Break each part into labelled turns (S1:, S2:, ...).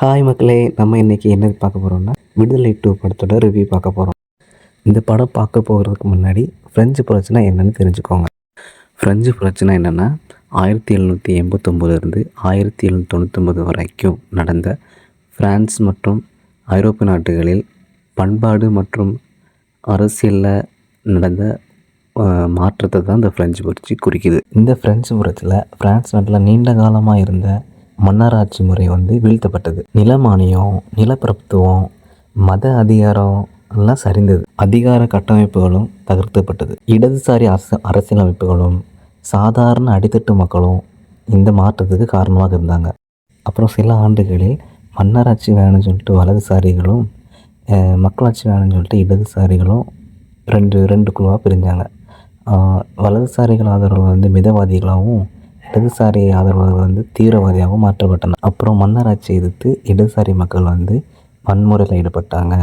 S1: Hi மக்களே நம்ம இன்றைக்கி என்ன பார்க்க போகிறோம்னா விடுதலை டூ படத்தோட ரிவ்யூ பார்க்க போகிறோம் இந்த படம் பார்க்க போகிறதுக்கு முன்னாடி ஃப்ரெஞ்சு புரட்சினா என்னென்னு தெரிஞ்சுக்கோங்க. ஃப்ரெஞ்சு புரட்சினா என்னென்னா ஆயிரத்தி எழுநூற்றி எண்பத்தொம்போதுலேருந்து ஆயிரத்தி எழுநூற்றி தொண்ணூத்தொம்பது வரைக்கும் நடந்த ஃப்ரான்ஸ் மற்றும் ஐரோப்பிய நாடுகளில் பண்பாடு மற்றும் அரசியலில் நடந்த மாற்றத்தை தான் இந்த ஃப்ரெஞ்சு புரட்சி குறிக்குது. இந்த ஃப்ரெஞ்சு புரட்சியில் ஃப்ரான்ஸ் நாட்டில் நீண்ட காலமாக இருந்த மன்னராட்சி முறை வந்து வீழ்த்தப்பட்டது. நிலமானியம் நிலப்பிரபுத்துவம் மத அதிகாரம் எல்லாம் சரிந்தது. அதிகார கட்டமைப்புகளும் தகர்த்தப்பட்டது இடதுசாரி அரசு அரசியலமைப்புகளும் சாதாரண அடித்தட்டு மக்களும் இந்த மாற்றத்துக்கு காரணமாக இருந்தாங்க. அப்புறம் சில ஆண்டுகளில் மன்னராட்சி வேணும்னு சொல்லிட்டு வலதுசாரிகளும் மக்களாட்சி வேணும்னு சொல்லிட்டு இடதுசாரிகளும் ரெண்டு ரெண்டு குழுவாக பிரிஞ்சாங்க. வலதுசாரிகள் ஆதரவு வந்து மிதவாதிகளாகவும் இடதுசாரி ஆதரவாளர்கள் வந்து தீவிரவாதியாகவும் மாற்றப்பட்டனர். அப்புறம் மன்னராட்சி எதிர்த்து இடதுசாரி மக்கள் வந்து வன்முறையில் ஈடுபட்டாங்க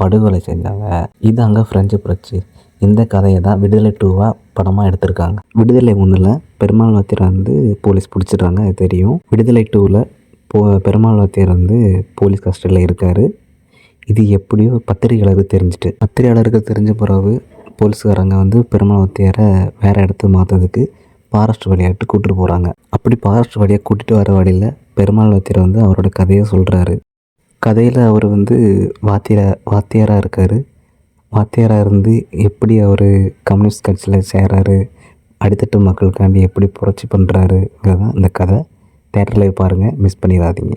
S1: படுகொலை செஞ்சாங்க. இது அங்கே ஃப்ரெஞ்சு புரட்சி. இந்த கதையை தான் விடுதலை டூவாக படமாக எடுத்திருக்காங்க. விடுதலை ஒன்றில் பெருமாள் வாத்தியர் வந்து போலீஸ் பிடிச்சிடுறாங்க அது தெரியும். விடுதலை டூவில் போ பெருமாள் வாத்தியர் வந்து போலீஸ் கஸ்டடியில் இருக்கார். இது எப்படியோ பத்திரிகையாளருக்கு தெரிஞ்சுட்டு. பத்திரிகையாளருக்கு தெரிஞ்ச பிறகு போலீஸ்காரங்க வந்து பெருமாள் வாத்தியாரை வேறு இடத்துக்கு மாற்றதுக்கு ஃபாரஸ்ட் வழியாட்டு கூட்டிட்டு போகிறாங்க அப்படி ஃபாரஸ்ட் வழியாக கூட்டிகிட்டு வர வழியில் பெருமாள் வாத்தியார் வந்து அவரோட கதையை சொல்கிறாரு கதையில் அவர் வந்து வாத்தியார வாத்தியாராக இருக்கார். வாத்தியாராக இருந்து எப்படி அவர் கம்யூனிஸ்ட் கட்சியில் சேர்றாரு அடித்தட்டு மக்களுக்காண்டி எப்படி புரட்சி பண்ணுறாருங்கிறதான் இந்த கதை. தேட்டரில் பாருங்கள் மிஸ் பண்ணிடாதீங்க.